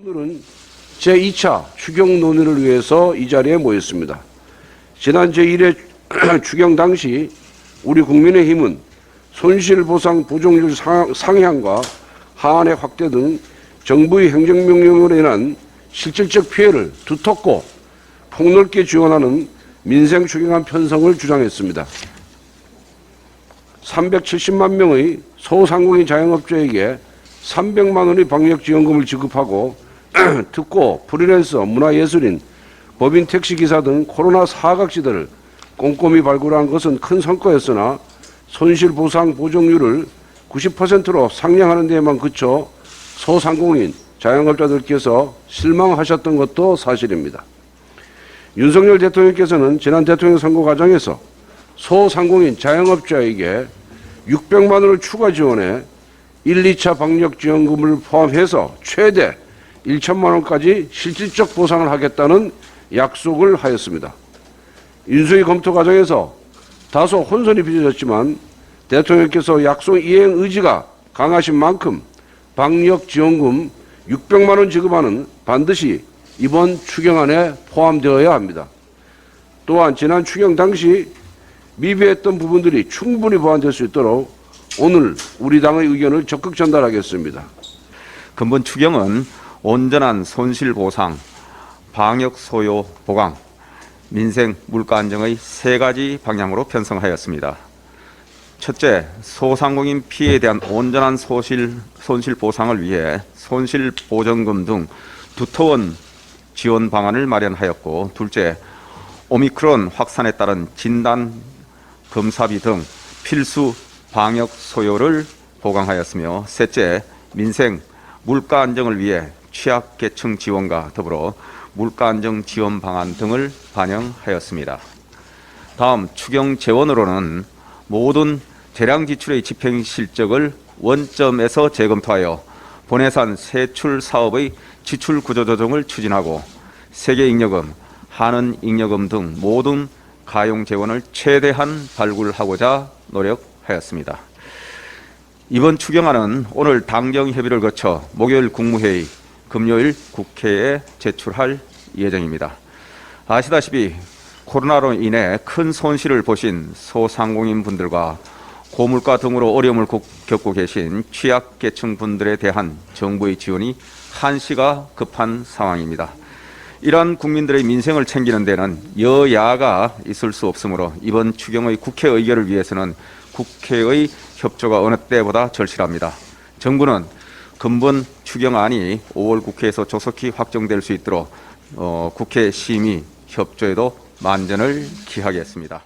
오늘은 제2차 추경 논의를 위해서 이 자리에 모였습니다. 지난 제1회 추경 당시 우리 국민의힘은 손실보상 보정률 상- 상향과 하한의 확대 등 정부의 행정명령으로 인한 실질적 피해를 두텁고 폭넓게 지원하는 민생 추경안 편성을 주장했습니다. 370만 명의 소상공인 자영업자에게 300만 원의 방역 지원금을 지급하고 특고, 프리랜서, 문화예술인, 법인 택시기사 등 코로나 사각지대를 꼼꼼히 발굴한 것은 큰 성과였으나 손실보상 보정률을 90%로 상향하는 데에만 그쳐 소상공인, 자영업자들께서 실망하셨던 것도 사실입니다. 윤석열 대통령께서는 지난 대통령 선거 과정에서 소상공인 자영업자에게 600만 원을 추가 지원해 1, 2차 방역 지원금을 포함해서 최대 1천만 원까지 실질적 보상을 하겠다는 약속을 하였습니다. 인수위 검토 과정에서 다소 혼선이 빚어졌지만 대통령께서 약속 이행 의지가 강하신 만큼 방역 지원금 600만 원 지급하는 반드시 이번 추경안에 포함되어야 합니다. 또한 지난 추경 당시 미비했던 부분들이 충분히 보완될 수 있도록 오늘 우리 당의 의견을 적극 전달하겠습니다. 근본 추경은 온전한 손실 보상, 방역 소요 보강, 민생 물가 안정의 세 가지 방향으로 편성하였습니다. 첫째, 소상공인 피해에 대한 온전한 소실, 손실 보상을 위해 손실 보전금 등 두터운 지원 방안을 마련하였고, 둘째, 오미크론 확산에 따른 진단 검사비 등 필수 방역 소요를 보강하였으며, 셋째, 민생 물가 안정을 위해 취약계층 지원과 더불어 물가 안정 지원 방안 등을 반영하였습니다. 다음 추경 재원으로는 모든 재량 지출의 집행 실적을 원점에서 재검토하여 본예산 세출 사업의 지출 구조 조정을 추진하고 세계 잉여금, 한은 잉여금 등 모든 가용 재원을 최대한 발굴하고자 노력하였습니다. 이번 추경안은 오늘 당정 협의를 거쳐 목요일 국무회의, 금요일 국회에 제출할 예정입니다. 아시다시피 코로나로 인해 큰 손실을 보신 소상공인 분들과 고물가 등으로 어려움을 고- 겪고 계신 취약계층 분들에 대한 정부의 지원이 한시가 급한 상황입니다. 이러한 국민들의 민생을 챙기는 데는 여야가 있을 수 없으므로 이번 추경의 국회 의결을 위해서는 국회의 협조가 어느 때보다 절실합니다. 정부는 근본 추경안이 5월 국회에서 조속히 확정될 수 있도록 어, 국회 심의 협조에도 만전을 기하겠습니다.